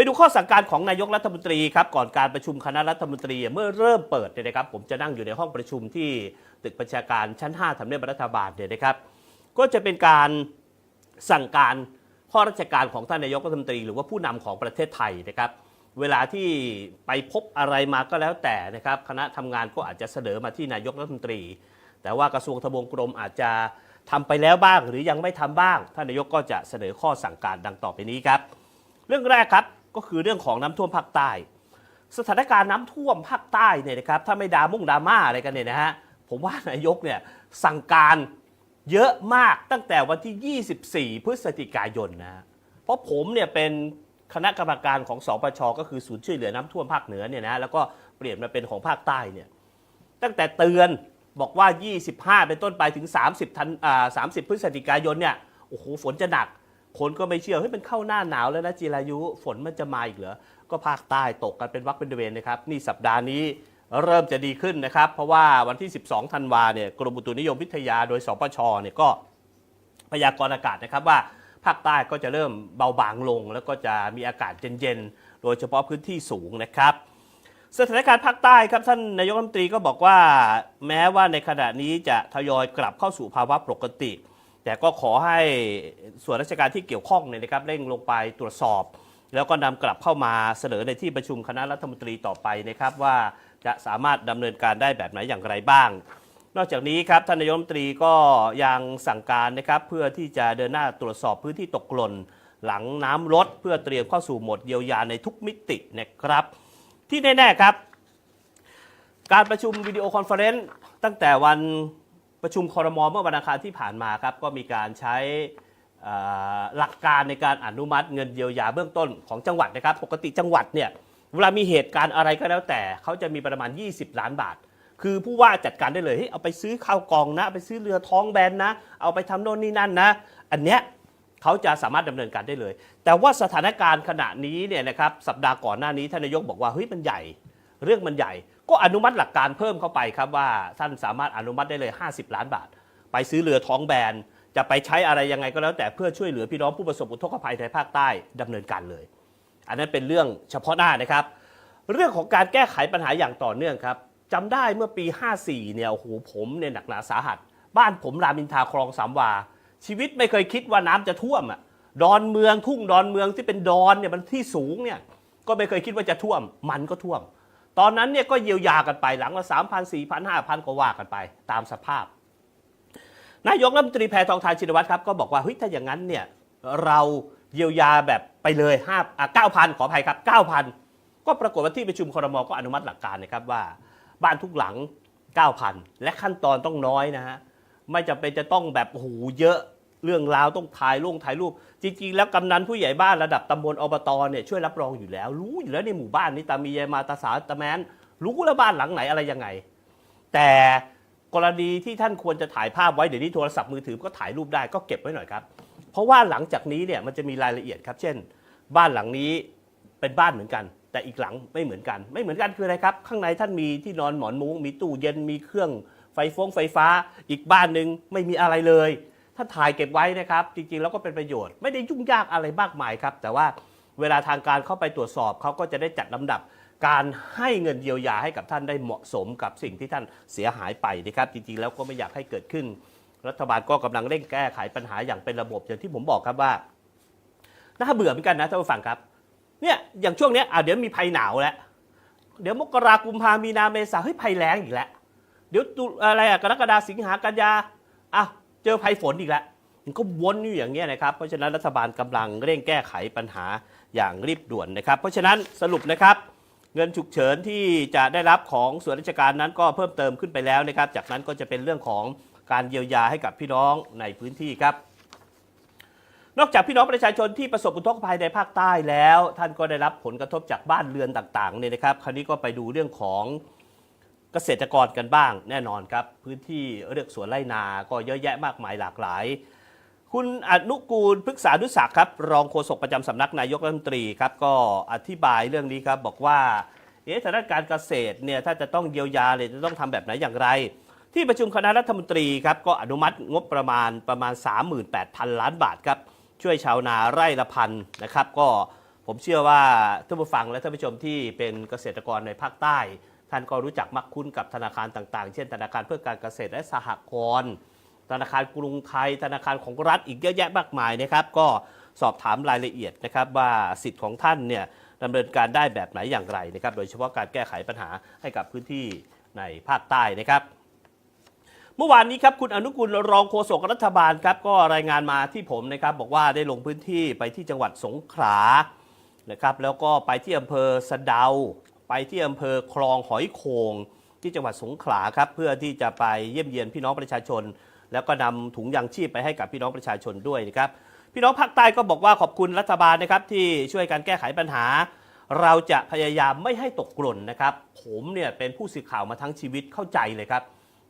ไปดูข้อสั่งการของนายกรัฐมนตรีครับก่อนการประชุมคณะรัฐมนตรีเมื่อเริ่มเปิดเนี่ยนะครับผมจะนั่งอยู่ในห้องประชุมที่ตึกบัญชาการชั้น 5ทำเนียบรัฐบาลเนี่ยนะครับก็จะเป็นการสั่งการข้อราชการของท่านนายกรัฐมนตรี หรือว่าผู้นำของประเทศไทยนะครับเวลาที่ไปพบอะไรมาก็แล้วแต่นะครับคณะทำงานก็อาจจะเสนอมาที่นายกรัฐมนตรี แต่ว่ากระทรวงทบวงกรมอาจจะทำไปแล้วบ้าง หรือยังไม่ทำบ้างท่านนายกก็จะเสนอข้อสั่งการดังต่อไปนี้ครับ เรื่องแรกครับ ก็คือเรื่องของน้ำท่วมภาคใต้ สถานการณ์น้ำท่วมภาคใต้เนี่ยนะครับถ้าไม่ดามุ่งดราม่าอะไรกันเนี่ยนะฮะผมว่านายกเนี่ยสั่งการเยอะมากตั้งแต่วันที่ 24 พฤศจิกายนนะเพราะผมเนี่ยเป็นคณะกรรมการของสปชก็คือศูนย์ช่วยเหลือน้ำท่วมภาคเหนือเนี่ยนะแล้วก็เปลี่ยนมาเป็นของภาคใต้เนี่ยตั้งแต่เตือนบอกว่า 25 เป็นต้นไปถึง 30ธันอ่า30 พฤศจิกายนเนี่ยโอ้โหฝนจะหนัก คนก็ไม่เชื่อเฮ้ยมันเข้าหน้าหนาวแล้วนะจีรายุฝนมันจะมาอีกเหรอก็ภาคใต้ตกกันเป็นวักเป็นเวรนะครับ นี่สัปดาห์นี้เริ่มจะดีขึ้นนะครับ เพราะว่าวันที่ 12 ธันวาเนี่ยกรมอุตุนิยมวิทยาโดยสปชเนี่ยก็พยากรณ์อากาศนะครับว่าภาคใต้ก็จะเริ่มเบาบางลง แล้วก็จะมีอากาศเย็นๆ โดยเฉพาะพื้นที่สูงนะครับ สถานการณ์ภาคใต้ครับท่านนายกรัฐมนตรีก็บอกว่า แม้ว่าในขณะนี้จะทยอยกลับเข้าสู่ภาวะปกติ แต่ก็ขอให้ส่วนราชการที่เกี่ยวข้องเนี่ยนะครับเร่งลงไปตรวจสอบ แล้วก็นำกลับเข้ามาเสนอในที่ประชุมคณะรัฐมนตรีต่อไปนะครับว่าจะสามารถดำเนินการได้แบบไหนอย่างไรบ้าง นอกจากนี้ครับท่านนายกรัฐมนตรีก็ยังสั่งการนะครับเพื่อที่จะเดินหน้าตรวจสอบพื้นที่ตกหล่นหลังน้ำลดเพื่อเตรียมเข้าสู่หมดเยียวยาในทุกมิตินะครับ ที่แน่ๆครับ การประชุมวิดีโอคอนเฟอเรนซ์ตั้งแต่วัน ประชุมคอรมอเมื่อวันอังคารที่ผ่านมาครับก็มีการใช้หลักการในการอนุมัติเงินเยียวยาเบื้องต้นของจังหวัดนะครับ ปกติจังหวัดเนี่ยเวลามีเหตุการณ์อะไรก็แล้วแต่เขาจะมีประมาณ 20 ล้านบาท คือผู้ว่าจัดการได้เลยเฮ้ยเอาไปซื้อข้าวกล่องนะเอาไปซื้อเรือท้องแบนนะ เอาไปทำโน่นนี่นั่นนะ อันเนี้ยเขาจะสามารถดำเนินการได้เลย แต่ว่าสถานการณ์ขณะนี้เนี่ยนะครับสัปดาห์ก่อนหน้านี้ท่านนายกบอกว่าเฮ้ยมันใหญ่ เรื่องมันใหญ่ ก็อนุมัติหลักการเพิ่มเข้าไปครับว่าท่านสามารถอนุมัติได้เลย 50 ล้านบาท ไปซื้อเรือท้องแบนจะไปใช้อะไรยังไงก็แล้วแต่เพื่อช่วยเหลือพี่น้องผู้ประสบอุทกภัยในภาคใต้ดำเนินการเลย อันนั้นเป็นเรื่องเฉพาะหน้านะครับ เรื่องของการแก้ไขปัญหาอย่างต่อเนื่องครับจำได้เมื่อปี 54 เนี่ยโอ้โหผมเนี่ยหนักหนาสาหัส บ้านผมรามอินทาคลองสามวา ชีวิตไม่เคยคิดว่าน้ำจะท่วมอะดอนเมืองทุ่งดอนเมืองที่เป็นดอนเนี่ยมันที่สูงเนี่ยก็ไม่เคยคิดว่าจะท่วมมันก็ท่วม ตอนนั้นเนี่ยก็เยียวยากันไปหลังละ3 0 0 0 4 0 0 0 5,000ก็ว่ากันไปตามสภาพ นายกรัฐมนตรีแพทองทานชินวัตรครับก็บอกว่าเฮ้ยถ้าอย่างนั้นเนี่ยเราเยียวยาแบบไปเลย5อะ9,000ขออภัยครับ9,000ก็ปรากฏว่าที่ประชุมครมก็อนุมัติหลักการนะครับว่า บ้านทุกหลัง 9,000 และขั้นตอนต้องน้อยนะฮะไม่จำเป็นจะต้องแบบโอ้โหเยอะ เรื่องราวต้องถ่ายลงถ่ายรูป จริงๆ แล้วกำนันผู้ใหญ่บ้านระดับตำบลอบตเนี่ยช่วยรับรองอยู่แล้ว รู้อยู่แล้วในหมู่บ้านนี้ตามียายมาตาสาตาแมนรู้แล้วบ้านหลังไหนอะไรยังไง แต่กรณีที่ท่านควรจะถ่ายภาพไว้เดี๋ยวนี้โทรศัพท์มือถือก็ถ่ายรูปได้ก็เก็บไว้หน่อยครับ เพราะว่าหลังจากนี้เนี่ยมันจะมีรายละเอียดครับ เช่น บ้านหลังนี้เป็นบ้านเหมือนกัน แต่อีกหลังไม่เหมือนกัน ไม่เหมือนกันคืออะไรครับ ข้างในท่านมีที่นอนหมอนมุ้งมีตู้เย็นมีเครื่องไฟฟงไฟฟ้า อีกบ้านหนึ่งไม่มีอะไรเลย ถ้าถ่ายเก็บไว้นะครับ จริงๆ แล้วก็เป็นประโยชน์ไม่ได้ยุ่งยากอะไรมากมายครับ แต่ว่าเวลาทางการเข้าไปตรวจสอบเขาก็จะได้จัดลำดับการให้เงินเยียวยาให้กับท่านได้เหมาะสมกับสิ่งที่ท่านเสียหายไปนะครับ จริงๆ แล้วก็ไม่อยากให้เกิดขึ้น รัฐบาลก็กำลังเร่งแก้ไขปัญหาอย่างเป็นระบบอย่างที่ผมบอกครับว่าน่าเบื่อเหมือนกันนะท่านผู้ฟังครับเนี่ยอย่างช่วงนี้อะเดี๋ยวมีภัยหนาวแล้วเดี๋ยวมกรากุมภามีนาเมษาเฮ้ยภัยแล้งอีกแล้วเดี๋ยวอะไรอะกรกฎาสิงหากันยาอะ เจอภัยฝนอีกแล้วมันก็วนอยู่อย่างเงี้ยนะครับ เพราะฉะนั้นรัฐบาลกำลังเร่งแก้ไขปัญหาอย่างรีบด่วนนะครับ เพราะฉะนั้นสรุปนะครับ เงินฉุกเฉินที่จะได้รับของส่วนราชการนั้นก็เพิ่มเติมขึ้นไปแล้วนะครับ จากนั้นก็จะเป็นเรื่องของการเยียวยาให้กับพี่น้องในพื้นที่ครับ นอกจากพี่น้องประชาชนที่ประสบอุทกภัยในภาคใต้แล้ว ท่านก็ได้รับผลกระทบจากบ้านเรือนต่างๆเนี่ยนะครับ คราวนี้ก็ไปดูเรื่องของ เกษตรกรกันบ้างแน่นอนครับ พื้นที่เรือกสวนไร่นาก็เยอะแยะมากมายหลากหลาย คุณอนุกูลพฤกษานุศักครับ รองโฆษกประจำสำนักนายกรัฐมนตรีครับ ก็อธิบายเรื่องนี้ครับ บอกว่าเอ๊ะทางด้านการเกษตรเนี่ยถ้าจะต้องเยียวยาเลยจะต้องทำแบบไหนอย่างไร ที่ประชุมคณะรัฐมนตรีครับก็อนุมัติงบประมาณประมาณ 38,000 ล้านบาทครับช่วยชาวนาไร่ละพันนะครับ ก็ผมเชื่อว่าท่านผู้ฟังและท่านผู้ชมที่เป็นเกษตรกรในภาคใต้ ท่านก็รู้จักมักคุ้นกับธนาคารต่างๆ เช่น ธนาคารเพื่อการเกษตรและสหกรณ์ธนาคารกรุงไทย ธนาคารของรัฐอีกเยอะแยะมากมายนะครับ ก็สอบถามรายละเอียดนะครับว่าสิทธิ์ของท่านเนี่ยดำเนินการได้แบบไหนอย่างไรนะครับ โดยเฉพาะการแก้ไขปัญหาให้กับพื้นที่ในภาคใต้นะครับเมื่อวานนี้ครับคุณอนุกุลรองโฆษกรัฐบาลครับก็รายงานมาที่ผมนะครับ บอกว่าได้ลงพื้นที่ไปที่จังหวัดสงขลานะครับแล้วก็ไปที่อำเภอสะเดา ไปที่อำเภอคลองหอยโขงที่จังหวัดสงขลาครับเพื่อที่จะไปเยี่ยมเยียนพี่น้องประชาชน แล้วก็นำถุงยางชีพไปให้กับพี่น้องประชาชนด้วยนะครับพี่น้องภาคใต้ก็บอกว่าขอบคุณรัฐบาลนะครับที่ช่วยกันแก้ไขปัญหา เราจะพยายามไม่ให้ตกหล่นนะครับ ผมเนี่ยเป็นผู้สื่อข่าวมาทั้งชีวิตเข้าใจเลยครับ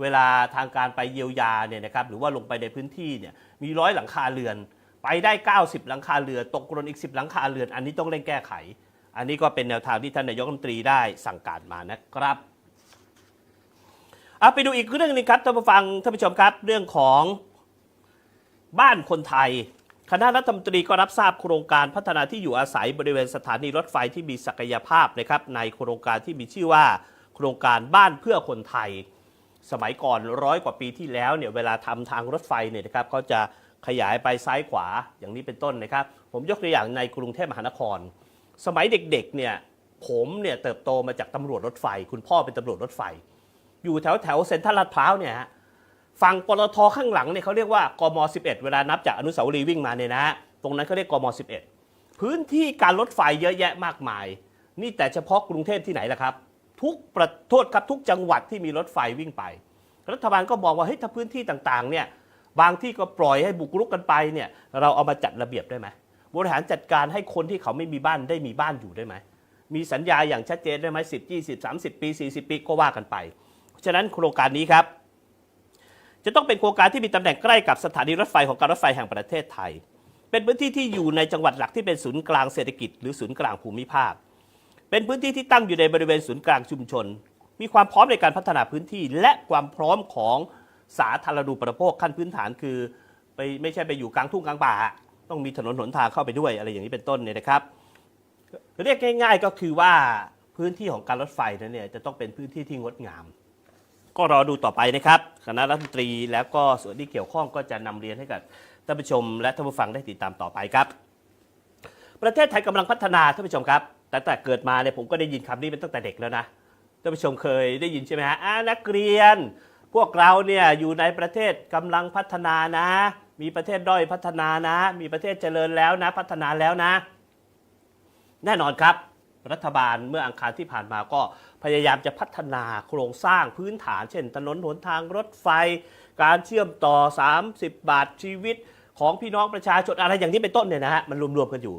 เวลาทางการไปเยียวยาเนี่ยนะครับหรือว่าลงไปในพื้นที่เนี่ยมีร้อยหลังคาเรือน ไปได้ 90 หลังคาเรือนตกหล่นอีก 10 หลังคาเรือน อันนี้ต้องเร่งแก้ไข อันนี้ก็เป็นแนวทางที่ท่านนายกรัฐมนตรีได้สั่งการมานะครับเอาไปดูอีกเรื่องหนึงครับท่านผู้ฟังท่านผู้ชมครับ เรื่องของบ้านคนไทย คณะรัฐมนตรีก็รับทราบโครงการพัฒนาที่อยู่อาศัยบริเวณสถานีรถไฟที่มีศักยภาพนะครับ ในโครงการที่มีชื่อว่า โครงการบ้านเพื่อคนไทย สมัยก่อนร้อยกว่าปีที่แล้วเนี่ยเวลาทำทางรถไฟเนี่ยนะครับเขาจะขยายไปซ้ายขวาอย่างนี้เป็นต้นนะครับ ผมยกตัวอย่างในกรุงเทพมหานคร สมัยเด็กๆเนี่ยผมเนี่ยเติบโตมาจากตำรวจรถไฟ คุณพ่อเป็นตำรวจรถไฟ อยู่แถวแถวเซ็นทรัลลาดพร้าวเนี่ยฮะฝั่งปตทข้างหลังเนี่ยเขาเรียกว่ากม 11 เวลานับจากอนุสาวรีย์วิ่งมาเนี่ยนะฮะตรงนั้นเขาเรียกกม 11 พื้นที่การรถไฟเยอะแยะมากมาย นี่แต่เฉพาะกรุงเทพที่ไหนล่ะครับ ทุกประโทษครับทุกจังหวัดที่มีรถไฟวิ่งไป รัฐบาลก็มองว่าเฮ้ยถ้าพื้นที่ต่างๆเนี่ยบางที่ก็ปล่อยให้บุกรุกกันไปเนี่ยเราเอามาจัดระเบียบได้ไหม บริหารจัดการให้คนที่เขาไม่มีบ้านได้มีบ้านอยู่ได้ไหม มีสัญญาอย่างชัดเจนได้ไหมสิบยี่สิบสามสิบปี40ปีก็ว่ากันไปเพราะฉะนั้นโครงการนี้ครับ จะต้องเป็นโครงการที่มีตำแหน่งใกล้กับสถานีรถไฟของการรถไฟแห่งประเทศไทย เป็นพื้นที่ที่อยู่ในจังหวัดหลักที่เป็นศูนย์กลางเศรษฐกิจหรือศูนย์กลางภูมิภาค เป็นพื้นที่ที่ตั้งอยู่ในบริเวณศูนย์กลางชุมชน มีความพร้อมในการพัฒนาพื้นที่ และความพร้อมของสาธารณูปโภคขั้นพื้นฐานคือไปไม่ใช่ไปอยู่กลางทุ่งกลางป่า ต้องมีถนนหนทางเข้าไปด้วยอะไรอย่างนี้เป็นต้นเนี่ยนะครับ เรียกง่าย ๆก็คือว่าพื้นที่ของการรถไฟนั้นเนี่ยจะต้องเป็นพื้นที่ที่งดงาม ก็รอดูต่อไปนะครับคณะรัฐมนตรีแล้วก็ส่วนที่เกี่ยวข้องก็จะนำเรียนให้กับท่านผู้ชม และท่านผู้ฟังได้ติดตามต่อไปครับ ประเทศไทยกำลังพัฒนาท่านผู้ชมครับ แต่แต่เกิดมาเนี่ยผมก็ได้ยินคำนี้เป็นตั้งแต่เด็กแล้วนะท่านผู้ชมเคยได้ยินใช่ไหมฮะนักเรียน พวกเราเนี่ยอยู่ในประเทศกำลังพัฒนานะ มีประเทศด้อยพัฒนานะ มีประเทศเจริญแล้วนะ พัฒนาแล้วนะ แน่นอนครับ รัฐบาลเมื่ออังคารที่ผ่านมาก็พยายามจะพัฒนาโครงสร้างพื้นฐาน เช่น ถนนหนทางรถไฟ การเชื่อมต่อ 30 บาทชีวิตของพี่น้องประชาชนอะไรอย่างนี้เป็นต้นเนี่ยนะฮะมันรวมๆกันอยู่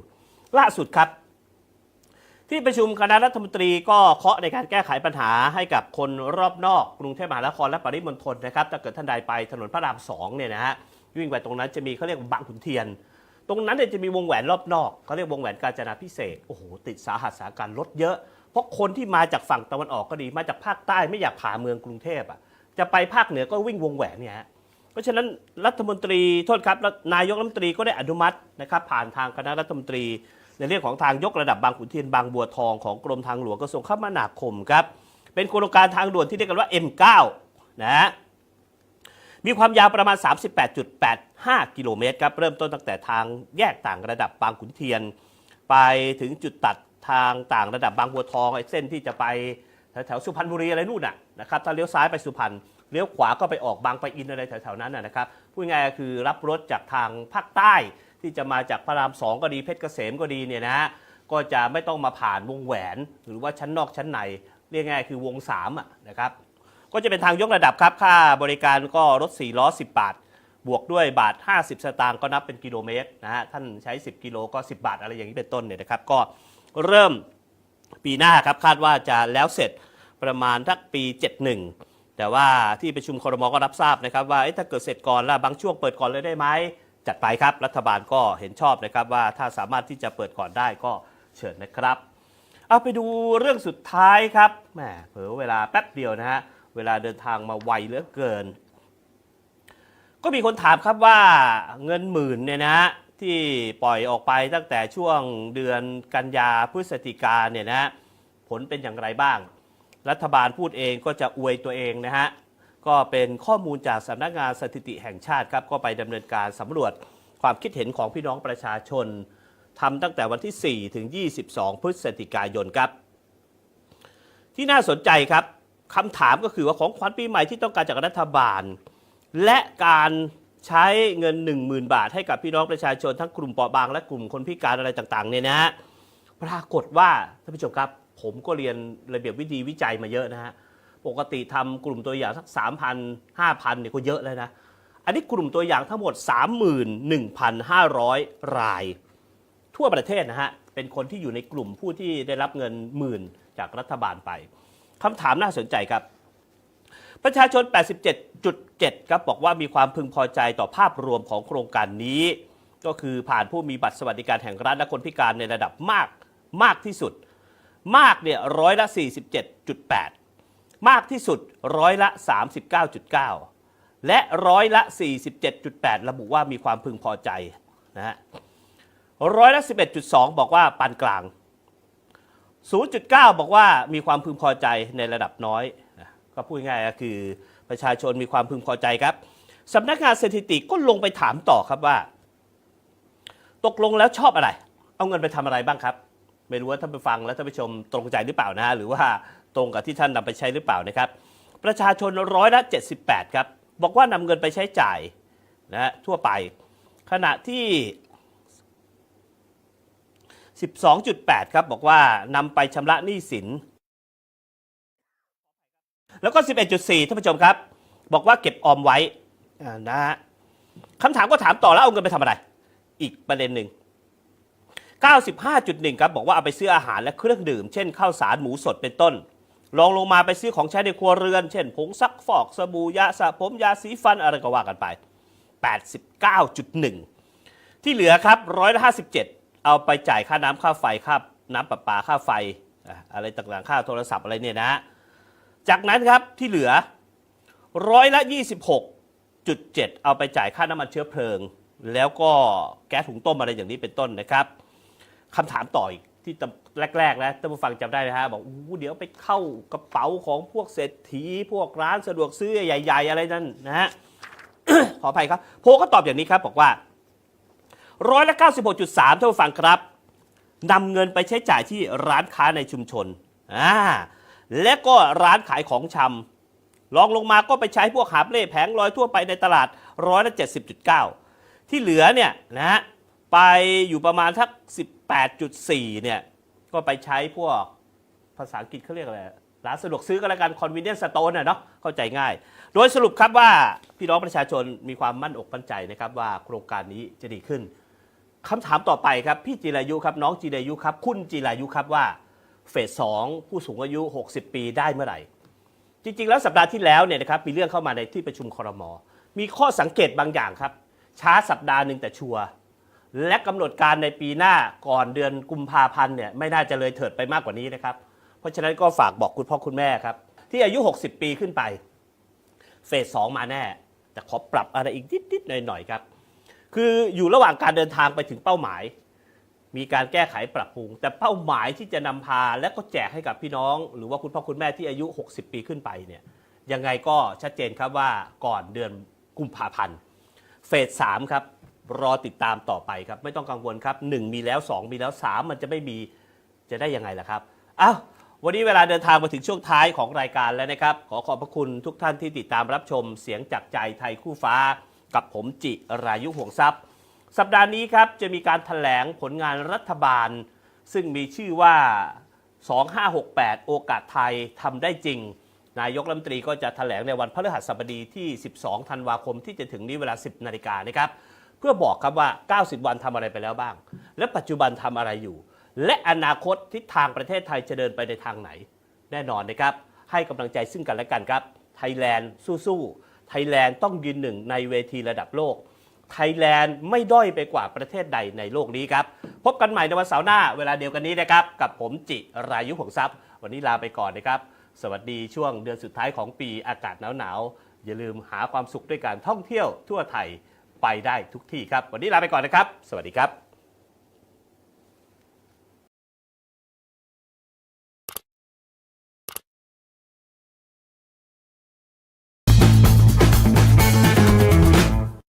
ล่าสุดครับ ที่ประชุมคณะรัฐมนตรีก็เคาะในการแก้ไขปัญหาให้กับคนรอบนอกกรุงเทพมหานครและปริมณฑลนะครับถ้าเกิดท่านใดไปถนนพระรามสองเนี่ยนะฮะ วิ่งไปตรงนั้นจะมีเขาเรียกบางขุนเทียน ตรงนั้นเนี่ยจะมีวงแหวนรอบนอกเขาเรียกวงแหวนกาญจนาพิเศษโอ้โหติดสาหัสสาการรถเยอะ เพราะคนที่มาจากฝั่งตะวันออกก็ดีมาจากภาคใต้ไม่อยากผ่าเมืองกรุงเทพอะจะไปภาคเหนือก็วิ่งวงแหวนเนี่ยฮะเพราะฉะนั้นรัฐมนตรีโทษครับแล้วนายกรัฐมนตรีก็ได้อนุมัตินะครับผ่านทางคณะรัฐมนตรี ในเรื่องของทางยกระดับบางขุนเทียนบางบัวทองของกรมทางหลวงกระทรวงคมนาคมครับเป็นโครงการทางด่วนที่เรียกกันว่า M9 นะฮะ มีความยาวประมาณ 38.85 กิโลเมตรครับ เริ่มต้นตั้งแต่ทางแยกต่างระดับบางขุนเทียน ไปถึงจุดตัดทางต่างระดับบางบัวทองไอ้เส้นที่จะไปแถวๆสุพรรณบุรีอะไรนู่นน่ะนะครับถ้าเลี้ยวซ้ายไปสุพรรณเลี้ยวขวาก็ไปออกบางปะอินอะไรแถวๆนั้นนะครับพูดง่ายๆคือรับรถจากทางภาคใต้ที่จะมาจากพระรามสองก็ดีเพชรเกษมก็ดีเนี่ยนะฮะก็จะไม่ต้องมาผ่านวงแหวน หรือว่าชั้นนอกชั้นในเรียกง่ายคือวงสามะนะครับ ก็จะเป็นทางยกระดับครับ ค่าบริการก็รถ4ล้อ10 บาท บวกด้วยบาท 50 สตางค์ก็นับเป็นกิโลเมตรนะฮะ ท่านใช้ 10 กิโลก็ 10 บาทอะไรอย่างนี้เป็นต้นเนี่ยนะครับ ก็เริ่มปีหน้าครับ คาดว่าจะแล้วเสร็จประมาณทักปี 71 แต่ว่าที่ประชุมครมก็รับทราบนะครับว่าถ้าเกิดเสร็จก่อนล้วบางช่วงเปิดก่อนเลยได้ไหมจัดไปครับ รัฐบาลก็เห็นชอบนะครับว่าถ้าสามารถที่จะเปิดก่อนได้ก็เชิญนะครับ เอาไปดูเรื่องสุดท้ายครับแหมเผลอเวลาแป๊บเดียวนะฮะ เวลาเดินทางมาไวเหลือเกิน ก็มีคนถามครับว่าเงินหมื่นเนี่ยนะฮะที่ปล่อยออกไปตั้งแต่ช่วงเดือนกันยาพฤศจิกาเนี่ยนะฮะผลเป็นอย่างไรบ้าง รัฐบาลพูดเองก็จะอวยตัวเองนะฮะก็เป็นข้อมูลจากสำนักงานสถิติแห่งชาติครับก็ไปดำเนินการสำรวจความคิดเห็นของพี่น้องประชาชนทำตั้งแต่วันที่ 4 ถึง 22 พฤศจิกายนครับ ที่น่าสนใจครับ คำถามก็คือว่าของขวัญปีใหม่ที่ต้องการจากรัฐบาล และการใช้เงิน 10,000 บาทให้กับพี่น้องประชาชนทั้งกลุ่มเปราะบางและกลุ่มคนพิการอะไรต่างๆเนี่ยนะฮะปรากฏว่าท่านผู้ชมครับผมก็เรียนระเบียบวิธีวิจัยมาเยอะนะฮะปกติทำกลุ่มตัวอย่างสัก 3,000 5,000เนี่ยก็เยอะแล้วนะอันนี้กลุ่มตัวอย่างทั้งหมด 31,500 ราย ทั่วประเทศนะฮะเป็นคนที่อยู่ในกลุ่มผู้ที่ได้รับเงินหมื่นจากรัฐบาลไป คำถามน่าสนใจครับ ประชาชน 87.7 ครับบอกว่ามีความพึงพอใจต่อภาพรวมของโครงการนี้ ก็คือผ่านผู้มีบัตรสวัสดิการแห่งรัฐและคนพิการในระดับมากมากที่สุด มากเนี่ยร้อยละ 47.8 มากที่สุดร้อยละ 39.9 และร้อยละ 47.8 ระบุว่ามีความพึงพอใจนะฮะร้อยละ 11.2 บอกว่าปานกลาง 0.9 บอกว่ามีความพึงพอใจในระดับน้อย ก็พูดง่ายก็คือประชาชนมีความพึงพอใจครับสำนักงานสถิติก็ลงไปถามต่อครับว่า ตกลงแล้วชอบอะไร เอาเงินไปทำอะไรบ้างครับ ไม่รู้ว่าท่านไปฟังแล้วท่านผู้ชมตรงใจหรือเปล่านะหรือว่าตรงกับที่ท่านนำไปใช้หรือเปล่านะครับ ประชาชนร้อยละ78 ครับ บอกว่านำเงินไปใช้จ่ายนะทั่วไป ขณะที่ 12.8 ครับ บอกว่านำไปชำระหนี้สิน แล้วก็ 11.4 ท่านผู้ชมครับ บอกว่าเก็บออมไว้นะฮะคำถามก็ถามต่อแล้วเอาเงินไปทำอะไร อีกประเด็นหนึ่ง 95.1 ครับบอกว่าเอาไปซื้ออาหารและเครื่องดื่ม เช่นข้าวสารหมูสดเป็นต้นลองลงมาไปซื้อของใช้ในครัวเรือน เช่น ผงซักฟอกสบู่ยาสระผมยาสีฟันอะไรก็ว่ากันไป 89.1 ที่เหลือครับร้อยละ57 เอาไปจ่ายค่าน้ำค่าไฟค่าน้ำประปาค่าไฟอะไรต่างๆค่าโทรศัพท์อะไรเนี่ยนะ จากนั้นครับที่เหลือร้อยละ 26.7 เอาไปจ่ายค่าน้ำมันเชื้อเพลิง แล้วก็แก๊สหุงต้มอะไรอย่างนี้เป็นต้นนะครับคำถามต่ออีกที่ตำแรกๆนะท่านผู้ฟังจำได้นะฮะบอกอู้เดี๋ยวไปเข้ากระเป๋าของพวกเศรษฐี พวกร้านสะดวกซื้อใหญ่ ๆ อะไรนั่นนะฮะขออภัยครับ โพก็ตอบอย่างนี้ครับบอกว่า ร้อยละ 96.3ท่านผู้ฟังครับนำเงินไปใช้จ่ายที่ร้านค้าในชุมชนอ่าและก็ร้านขายของชำลองลงมาก็ไปใช้พวกหาบเล่แผงลอยทั่วไปในตลาดร้อยละ 70.9 ที่เหลือเนี่ยนะฮะไปอยู่ประมาณทัก 18.4 เนี่ย ก็ไปใช้พวกภาษาอังกฤษเขาเรียกอะไรร้านสะดวกซื้อก็แล้วกัน convenience store น่ะเนาะเข้าใจง่าย โดยสรุปครับว่าพี่น้องประชาชนมีความมั่นอกมั่นใจนะครับว่าโครงการนี้จะดีขึ้น คำถามต่อไปครับพี่จิรายุครับน้องจิรายุครับ คุณจิรายุครับว่าเฟสสองผู้สูงอายุ 60 ปีได้เมื่อไหร่ จริง ๆ แล้วสัปดาห์ที่แล้วเนี่ยนะครับมีเรื่องเข้ามาในที่ประชุมครมมีข้อสังเกตบางอย่างครับ ช้าสัปดาห์หนึ่งแต่ชัวร์และกำหนดการในปีหน้าก่อนเดือนกุมภาพันธ์เนี่ยไม่น่าจะเลยเถิดไปมากกว่านี้นะครับ เพราะฉะนั้นก็ฝากบอกคุณพ่อคุณแม่ครับ ที่อายุ 60 ปีขึ้นไป เฟสสองมาแน่ แต่ขอปรับอะไรอีกนิดๆหน่อยๆครับ คืออยู่ระหว่างการเดินทางไปถึงเป้าหมาย มีการแก้ไขปรับปรุง แต่เป้าหมายที่จะนำพาและก็แจกให้กับพี่น้อง หรือว่าคุณพ่อคุณแม่ที่อายุ 60 ปีขึ้นไปเนี่ยยังไงก็ชัดเจนครับว่าก่อนเดือนกุมภาพันธ์เฟสสามครับรอติดตามต่อไปครับ ไม่ต้องกังวลครับ 1 มีแล้ว 2 มีแล้ว 3 มันจะไม่มีจะได้ยังไงล่ะครับอ้าววันนี้เวลาเดินทางมาถึงช่วงท้ายของรายการแล้วนะครับ ขอขอบพระคุณทุกท่านที่ติดตามรับชมเสียงจากใจไทยคู่ฟ้า กับผมจิรายุห่วงทรัพย์ สัปดาห์นี้ครับจะมีการถแถลงผลงานรัฐบาล ซึ่งมีชื่อว่า 2568 โอกาสไทยทำได้จริง นายกรัฐมนตรีก็จะถแถลงในวันพฤหัสบดีที่ 12 ธันวาคมที่จะถึงนี้เวลา 10 นาฬิกานะครับเพื่อบอกครับว่า 90 วันทำอะไรไปแล้วบ้าง และปัจจุบันทำอะไรอยู่ และอนาคตทิศทางประเทศไทยจะเดินไปในทางไหน แน่นอนนะครับ ให้กำลังใจซึ่งกันและกันครับ ไทยแลนด์สู้ๆ ไทยแลนด์ต้องยืนหนึ่งในเวทีระดับโลก ไทยแลนด์ไม่ด้อยไปกว่าประเทศใดในโลกนี้ครับ พบกันใหม่ในวันเสาร์หน้าเวลาเดียวกันนี้นะครับ กับผมจิรายุหงทรัพย์ วันนี้ลาไปก่อนนะครับ สวัสดีช่วงเดือนสุดท้ายของปีอากาศหนาวๆอย่าลืมหาความสุขด้วยการท่องเที่ยวทั่วไทยไปได้ทุกที่ครับ วันนี้ลาไปก่อนนะครับ สวัสดีครับ